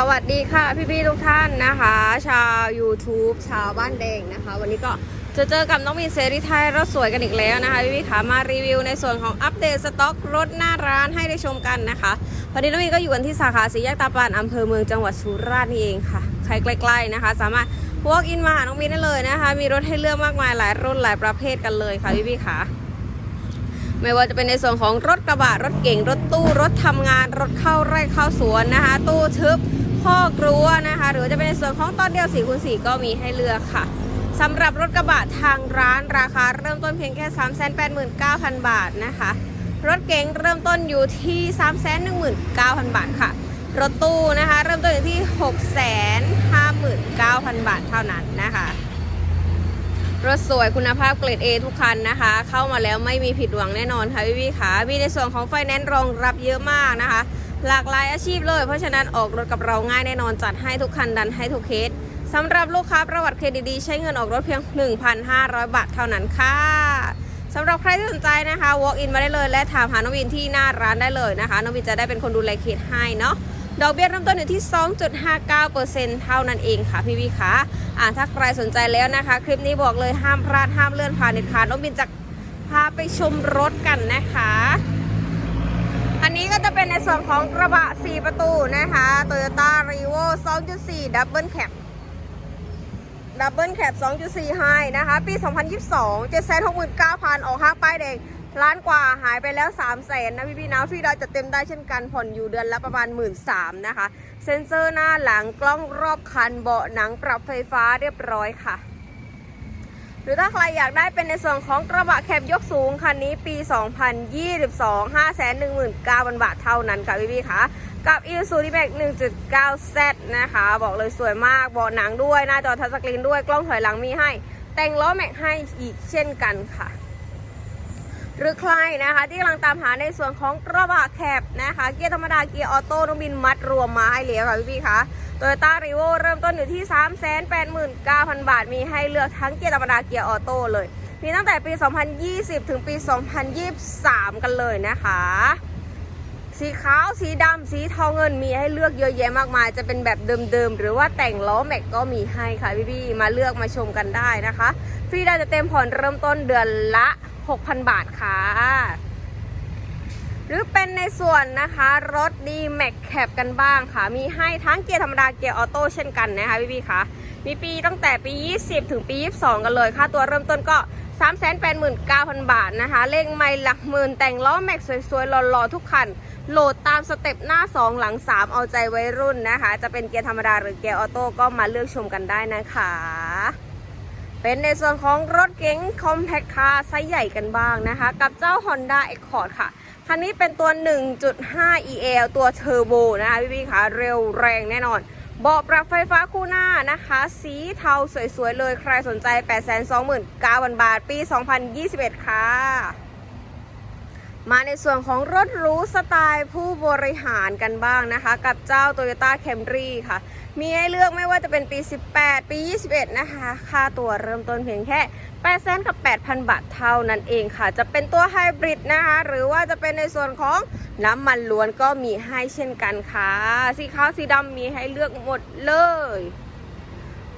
สวัสดีค่ะพี่ๆทุกท่านนะคะ ชาว YouTube ชาวบ้านแดงนะคะ วันนี้ก็จะเจอกับน้องมินเซรีไทยรถสวยกันอีกแล้วนะคะพี่ๆขามารีวิวในส่วนของอัปเดตสต็อกรถหน้าร้านให้ได้ชมกันนะคะวันนี้น้องมินก็อยู่กันที่สาขาสีแยกตาปานอำเภอเมืองจังหวัดสุราษฎร์นี่เองค่ะ ใครใกล้ๆนะคะ สามารถ walk in มาหาน้องมินได้เลยนะคะ มีรถให้เลือกมากมายหลายรุ่นหลายประเภทกันเลยค่ะพี่ๆขาไม่ว่าจะเป็นในส่วนของรถกระบะ รถเก่ง รถตู้ รถทำงาน รถเข้าไร่เข้าสวนนะคะ ตู้ทึบ ข้อกรั้วนะคะ หรือจะเป็นในส่วนของตอนเดียว4คูณ4ก็มีให้เลือกค่ะสำหรับรถกระบะทางร้านราคาเริ่มต้นเพียงแค่ 389,000 บาทนะคะ รถเก๋งเริ่มต้นอยู่ที่ 319,000 บาทค่ะ รถตู้นะคะ เริ่มต้นอยู่ที่ 659,000 บาทเท่านั้นนะคะ รถสวยคุณภาพเกรด A ทุกคันนะคะ เข้ามาแล้วไม่มีผิดหวังแน่นอนค่ะพี่พี่ขามีในส่วนของไฟแนนซ์รองรับเยอะมากนะคะ หลากหลายอาชีพเลย เพราะฉะนั้นออกรถกับเราง่ายแน่นอนจัดให้ทุกคันดันให้ทุกเคสสำหรับลูกค้าประวัติเครดิตดีใช้เงินออกรถเพียง 1,500 บาทเท่านั้นค่ะสำหรับใครที่สนใจนะคะ walk in มาได้เลยและถามหาน้องวินที่หน้าร้านได้เลยนะคะน้องวินจะได้เป็นคนดูแลเคสให้เนาะดอกเบี้ยเริ่มต้นอยู่ที่ 2.59%เท่านั้นเองค่ะพี่พี่คะอ่าถ้าใครสนใจแล้วนะคะ คลิปนี้บอกเลยห้ามพลาดห้ามเลื่อนผ่านเด็ดขาดน้องบินจะพาไปชมรถกันนะคะ นี้ก็จะเป็นในส่วนของกระบะ 4 ประตูนะคะ Toyota r e v o 2.4 Double Cab ดับเบิลแคป2.4ให้นะคะ ปี 2022 769,000 ออกห้างป้ายแดงล้านกว่าหายไปแล้ว 3 0 0แสนนะพี่พี่ๆนะฟรีดาวน์จะเต็มได้เช่นกันผ่อนอยู่เดือนละประมาณ 1 3ื่นนะคะ เซ็นเซอร์หน้าหลังกล้องรอบคันเบาะหนังปรับไฟฟ้าเรียบร้อยค่ะ หรือถ้าใครอยากได้เป็นในส่วนของกระบะแคบยกสูงคันนี้ปี 2022 519,000 บาทเท่านั้นค่ะพี่พี่คะกับ i s u d i m a x 1.9Z นะคะ บอกเลยสวยมากเบาะหนังด้วย หน้าจอทัชสกรีนด้วยกล้องถอยหลังมีให้ แต่งล้อแม็กให้อีกเช่นกันค่ะ หรือใครนะคะ ที่กำลังตามหาในส่วนของกระบะแคบนะคะ เกียร์ธรรมดาเกียร์ออโต้น้องบินมัดรวมมาให้แล้วค่ะพี่พี่คะโตโยต้ารีโวเริ่มต้นอยู่ที่ 389,000 บาท มีให้เลือกทั้งเกียร์ธรรมดาเกียร์ออโต้เลย มีตั้งแต่ปี 2020 ถึงปี 2023 กันเลยนะคะสีขาว สีดำ สีทองเงินมีให้เลือกเยอะแยะมากมาย จะเป็นแบบเดิมๆ หรือว่าแต่งล้อแม็กก็มีให้ค่ะพี่ๆ มาเลือกมาชมกันได้นะคะ ฟรีได้จะเต็มผ่อนเริ่มต้นเดือนละ 6,000 บาทค่ะ หรือเป็นในส่วนนะคะรถดีแม็กแคปกันบ้างค่ะ มีให้ทั้งเกียร์ธรรมดาเกียร์ออโต้เช่นกันนะคะพี่ๆคะมีปีตั้งแต่ปี 20 ถึงปี 22 กันเลยค่าตัวเริ่มต้นก็ 389,000 บาทนะคะ เลขไม่หลักหมื่นแต่งล้อแม็กสวยๆหล่อๆทุกคันโหลดตามสเต็ปหน้า 2 หลัง 3 เอาใจวัยรุ่นนะคะ จะเป็นเกียร์ธรรมดาหรือเกียร์ออโต้ก็มาเลือกชมกันได้นะคะ เป็นในส่วนของรถเก๋งคอมแพคคาร์ไซส์ใหญ่กันบ้างนะคะ กับเจ้า Honda Accord ค่ะ คันนี้เป็นตัว 1.5 EL ตัวเทอร์โบนะคะพี่ๆค่ะเร็วแรงแน่นอนเบาะปรับไฟฟ้าคู่หน้านะคะ สีเทาสวยๆเลยใครสนใจ 829,000 บาท ปี 2021 ค่ะ มาในส่วนของรถหรูสไตล์ผู้บริหารกันบ้างนะคะ กับเจ้า Toyota Camry ค่ะ มีให้เลือกไม่ว่าจะเป็นปี 18 ปี 21 นะคะ ค่าตัวเริ่มต้นเพียงแค่8แสนกับ 8,000 บาทเท่านั้นเองค่ะ จะเป็นตัวไฮบริดนะคะ หรือว่าจะเป็นในส่วนของน้ำมันล้วนก็มีให้เช่นกันค่ะ สีขาวสีดำมีให้เลือกหมดเลย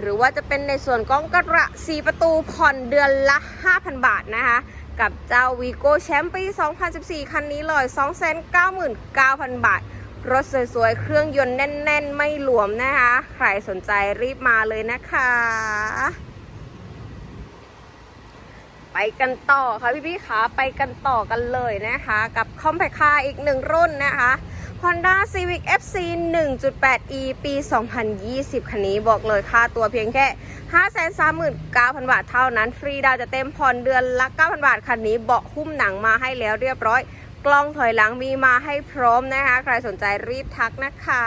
หรือว่าจะเป็นในส่วนของกระสีประตูผ่อนเดือนละ 5,000 บาทนะคะ กับเจ้าวีโก้แชมป์ปี 2014 คันนี้เลย 299,000 บาท รถสวยๆ เครื่องยนต์แน่น ๆ ไม่หลวมนะคะ ใครสนใจรีบมาเลยนะคะ ไปกันต่อค่ะพี่ๆขาไปกันต่อกันเลยนะคะ กับคอมแพคคาอีกหนึ่งรุ่นนะคะ Honda Civic FC 1.8e ปี 2020 คันนี้บอกเลยค่าตัวเพียงแค่ 539,000 บาทเท่านั้น ฟรีดาวจะเต็มผ่อนเดือนละ 9,000 บาท คันนี้เบาะหุ้มหนังมาให้แล้วเรียบร้อย กล้องถอยหลังมีมาให้พร้อมนะคะ ใครสนใจรีบทักนะคะ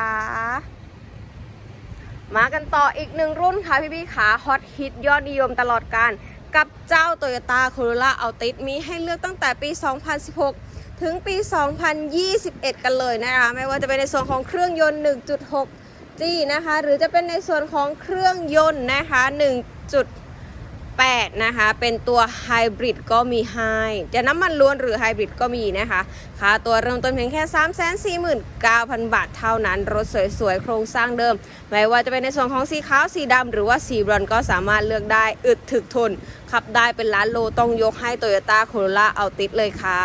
มากันต่ออีกหนึ่งรุ่นค่ะพี่ๆขาฮอตฮิตยอดนิยมตลอดการ กับเจ้า Toyota Corolla Altis มีให้เลือกตั้งแต่ปี 2016 ถึงปี 2021 กันเลยนะคะ ไม่ว่าจะเป็นในส่วนของเครื่องยนต์ 1.6G นะคะ หรือจะเป็นในส่วนของเครื่องยนต์นะคะ 1. 8 นะคะ เป็นตัวไฮบริดก็มีให้จะน้ำมันล้วนหรือไฮบริดก็มีนะคะค่ะตัวเริ่มต้นเพียงแค่ 3 4 9 0 0 0 บาทเท่านั้น รถสวยๆ โครงสร้างเดิม ไม่ว่าจะเป็นในส่วนของสีขาว สีดำหรือว่าสีบรอนก็สามารถเลือกได้อึดถึกทน ขับได้เป็นล้านโลต้องยกให้ Toyota Corolla เอาติดเลยค่ะ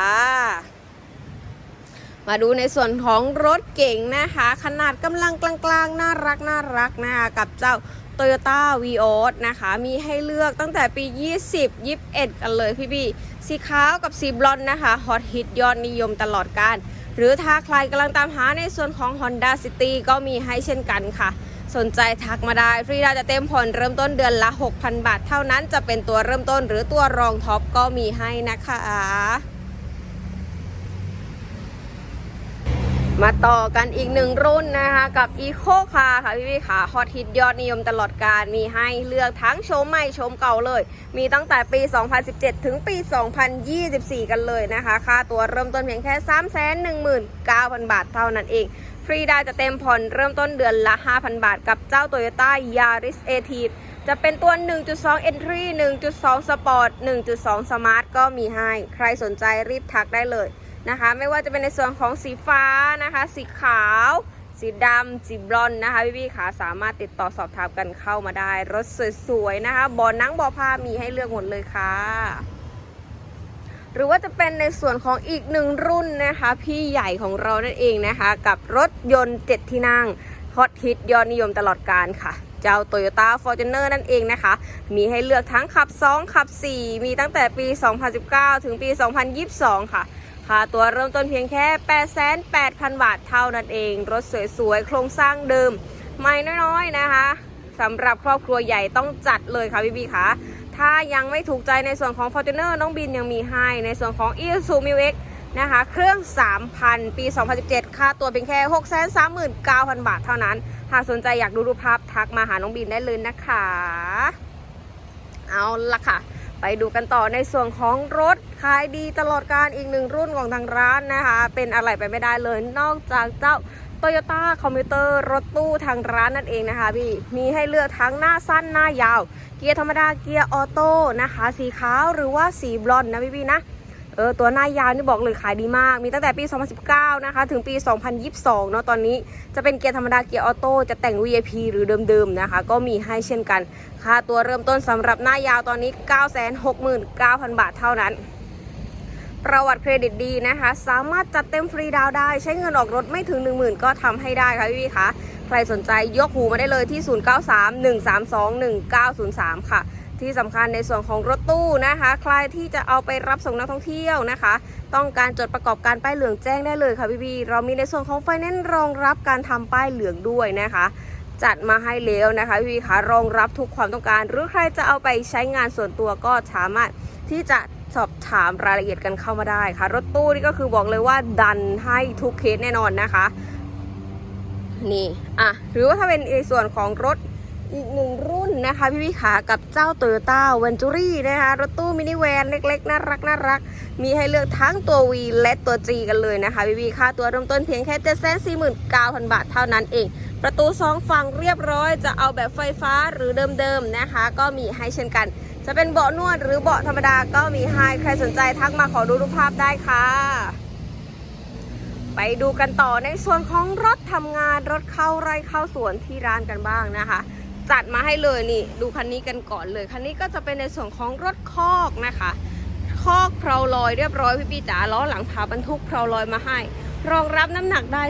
มาดูในส่วนของรถเก่งนะคะ ขนาดกำลังกลางๆ น่ารักน่ารักนะคะกับเจ้า Toyota v ี o อนะคะ มีให้เลือกตั้งแต่ปี 20 21 กันเลยพี่พี่สีขาวกับสีบลอนนะคะฮอตฮิตยอดนิยมตลอดการ หรือถ้าใครกำลังตามหาในส่วนของ Honda City ก็มีให้เช่นกันค่ะ สนใจทักมาได้ ฟรีดาจะเต็มผ่อนเริ่มต้นเดือนละ 6,000 บาท เท่านั้นจะเป็นตัวเริ่มต้นหรือตัวรองท็อปก็มีให้นะคะ มาต่อกันอีกหนึ่งรุ่นนะคะกับ Eco Car ค่ะพี่พี่ๆค่ะฮอตฮิตยอดนิยมตลอดการมีให้เลือกทั้งโชมใหม่โชมเก่าเลย มีตั้งแต่ปี 2017 ถึงปี 2024 กันเลยนะคะ ค่าตัวเริ่มต้นเพียงแค่ 319,000 บาทเท่านั้นเอง ฟรีดาวจะเต็มผ่อนเริ่มต้นเดือนละ 5,000 บาท กับเจ้า Toyota Yaris a t จะเป็นตัว 1.2 Entry 1.2 Sport 1.2 Smart ก็มีให้ ใครสนใจรีบทักได้เลย นะคะ ไม่ว่าจะเป็นในส่วนของสีฟ้านะคะ สีขาว สีดำสีบลอนด์นะคะพี่ๆขาสามารถติดต่อสอบถามกันเข้ามาได้ รถสวยๆนะคะบอนั่งบอผ้ามีให้เลือกหมดเลยค่ะ หรือว่าจะเป็นในส่วนของอีกหนึ่งรุ่นนะคะ พี่ใหญ่ของเรานั่นเองนะคะ กับรถยนต์7ที่นั่งฮอตฮิตยอดนิยมตลอดการค่ะเจ้า Toyota Fortuner นั่นเองนะคะ มีให้เลือกทั้งขับ 2 ขับ 4 มีตั้งแต่ปี 2019 ถึงปี 2022 ค่ะ ค่าตัวเริ่มต้นเพียงแค่ 8,800 บาทเท่านั้นเอง รถสวยๆ โครงสร้างเดิม ไม่น้อยๆ นะคะสำหรับครอบครัวใหญ่ต้องจัดเลยค่ะพี่บีค่ะ ถ้ายังไม่ถูกใจในส่วนของ Fortuner น้องบินยังมีให้ ในส่วนของ i s u m i x นะคะ เครื่อง 3,000 ปี 2017 ค่าตัวเพียงแค่ 639,000 บาทเท่านั้น หากสนใจอยากดูรูปภาพทักมาหาน้องบินได้เลยนะคะ เอาละค่ะ ไปดูกันต่อในส่วนของรถขายดีตลอดการอีกหนึ่งรุ่นของทางร้านนะคะ เป็นอะไรไปไม่ได้เลยนอกจากเจ้า Toyota คอมพิวเตอร์รถตู้ทางร้านนั่นเองนะคะพี่ มีให้เลือกทั้งหน้าสั้นหน้ายาว เกียร์ธรรมดาเกียร์ออโต้นะคะ สีขาวหรือว่าสีบลอนด์นะพี่ๆนะ เออตัวหน้ายาวนี่บอกเลยขายดีมาก มีตั้งแต่ปี 2019 นะคะ ถึงปี 2022 เนาะตอนนี้จะเป็นเกียร์ธรรมดาเกียร์ออโต้จะแต่ง VIP หรือเดิมๆนะคะ ก็มีให้เช่นกัน ค่าตัวเริ่มต้นสำหรับหน้ายาวตอนนี้ 969,000 บาทเท่านั้น ประวัติเครดิตดีนะคะ สามารถจัดเต็มฟรีดาวได้ ใช้เงินออกรถไม่ถึง 10,000 ก็ทำให้ได้ค่ะพี่ๆคะใครสนใจยกหูมาได้เลยที่ 0931321903 ค่ะ ที่สำคัญในส่วนของรถตู้นะคะ ใครที่จะเอาไปรับส่งนักท่องเที่ยวนะคะ ต้องการจดประกอบการป้ายเหลืองแจ้งได้เลยค่ะพี่พี่ๆเรามีในส่วนของไฟแนนซ์รองรับการทำป้ายเหลืองด้วยนะคะ จัดมาให้แล้วนะคะพี่พี่ๆคะรองรับทุกความต้องการ หรือใครจะเอาไปใช้งานส่วนตัวก็สามารถที่จะสอบถามรายละเอียดกันเข้ามาได้ค่ะ รถตู้นี่ก็คือบอกเลยว่าดันให้ทุกเคสแน่นอนนะคะ นี่อะหรือว่าถ้าเป็นในส่วนของรถ อีกหนึ่งรุ่นนะคะพี่พี่ขากับเจ้า Toyota v e n t u r i นะคะรถตู้มินิแวนเล็กๆ น่ารักน่ารัก มีให้เลือกทั้งตัว V และตัว G กันเลยนะคะพี่พี่ค่าตัวเริ่มต้นเพียงแค่749,000บาทเท่านั้นเอง ประตูสองฝั่งเรียบร้อยจะเอาแบบไฟฟ้าหรือเดิมๆนะคะ ก็มีให้เช่นกัน จะเป็นเบาะนวดหรือเบาะธรรมดาก็มีให้ใครสนใจทักมาขอดูรูปภาพได้ค่ะไปดูกันต่อในส่วนของรถทำงานรถเข้าไร่เข้าสวนที่ร้านกันบ้างนะคะ จัดมาให้เลยนี่ ดูคันนี้กันก่อนเลย คันนี้ก็จะเป็นในส่วนของรถคอกนะคะ คอกเพลาลอยเรียบร้อยพี่พี่จ๋าล้อหลังพาบรรทุกเพลาลอยมาให้ รองรับน้ำหนักได้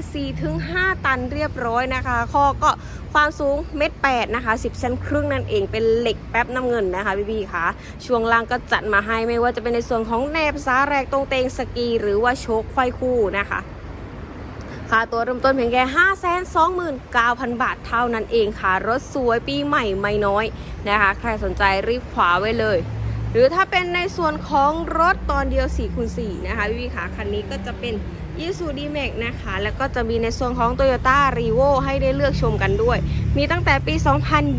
4-5 ตันเรียบร้อยนะคะ คอกก็ความสูงเมตรแปดนะคะ10ชั้นครึ่งนั่นเองเป็นเหล็กแป๊บน้ำเงินนะคะพี่พี่คะช่วงล่างก็จัดมาให้ไม่ว่าจะเป็นในส่วนของแนบซ้าแรกตรงเตงสกี หรือว่าโชคไขว้คู่นะคะ ค่าตัวเริ่มต้นเพียงแค่529,000บาทเท่านั้นเองค่ะ รถสวยปีใหม่ไม่น้อยนะคะ ใครสนใจรีบขวาไว้เลย หรือถ้าเป็นในส่วนของรถตอนเดียว4คูณ4นะคะพี่พี่ขาคันนี้ก็จะเป็นยีสูดีแม็กนะคะ แล้วก็จะมีในส่วนของ Toyota r e v o ให้ได้เลือกชมกันด้วย มีตั้งแต่ปี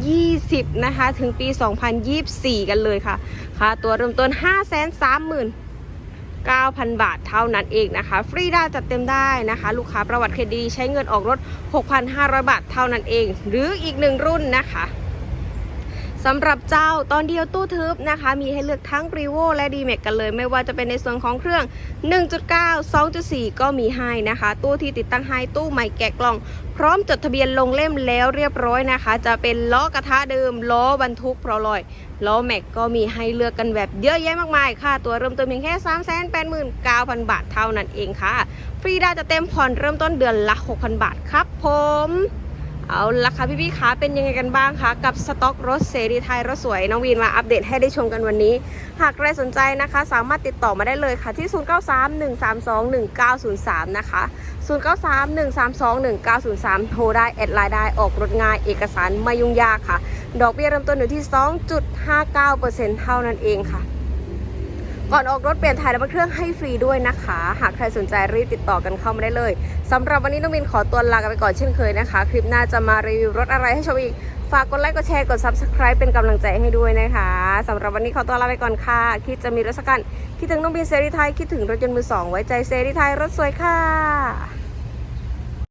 2020 นะคะ ถึงปี 2024 กันเลยค่ะ ค่าตัวเริ่มต้น 530,000 9,000 บาทเท่านั้นเองนะคะ ฟรีได้จัดเต็มได้นะคะ ลูกค้าประวัติเครดิตใช้เงินออกรถ 6,500 บาทเท่านั้นเอง หรืออีกหนึ่งรุ่นนะคะ สำหรับเจ้าตอนเดียวตู้ทึบนะคะ มีให้เลือกทั้ง r ีโวและ d m a x กันเลย ไม่ว่าจะเป็นในส่วนของเครื่อง 1.9 2.4 ก็มีให้นะคะ ตู้ที่ติดตั้งให้ตู้ใหม่แกะกล่อง พร้อมจดทะเบียนลงเล่มแล้วเรียบร้อยนะคะ จะเป็นล้อกระทะเดิม ล้อบรรทุกพราะลอย ล้อแม็กก็มีให้เลือกกันแบบเยอะแยะมากมายค่ะ ตัวเริ่มต้นเพียงแค่ 3 8 9 0 0 0 บาทเท่านั้นเองค่ะ ฟรีดาวจะเต็มผ่อนเริ่มต้นเดือนละ 6,000 บาทครับผม เอาละค่ะพี่ๆคะเป็นยังไงกันบ้างคะกับสต็อกรถเสรีไทยรถสวยน้องวีนมาอัปเดตให้ได้ชมกันวันนี้ หากใครสนใจนะคะ สามารถติดต่อมาได้เลยค่ะที่ 0931321903 นะคะ 0931321903 โทรได้แอดไลน์ได้ออกรถง่ายเอกสารไม่ยุ่งยากค่ะ ดอกเบี้ยเริ่มต้นอยู่ที่ 2.59%เท่านั้นเองค่ะ ก่อนออกรถเปลี่ยนถ่ายและเครื่องให้ฟรีด้วยนะคะ หากใครสนใจรีบติดต่อกันเข้ามาได้เลยสำหรับวันนี้น้องมินขอตัวลากันไปก่อนเช่นเคยนะคะ คลิปหน้าจะมารีวิวรถอะไรให้ชมอีก ฝากกดไลค์กดแชร์กด subscribe เป็นกำลังใจให้ด้วยนะคะสำหรับวันนี้ขอตัวลาไปก่อนค่ะ คิดจะมีรถสักคันคิดถึงน้องบินเซรีไทยคิดถึงรถยนต์มือสองไว้ใจเซรีไทยรถสวยค่ะ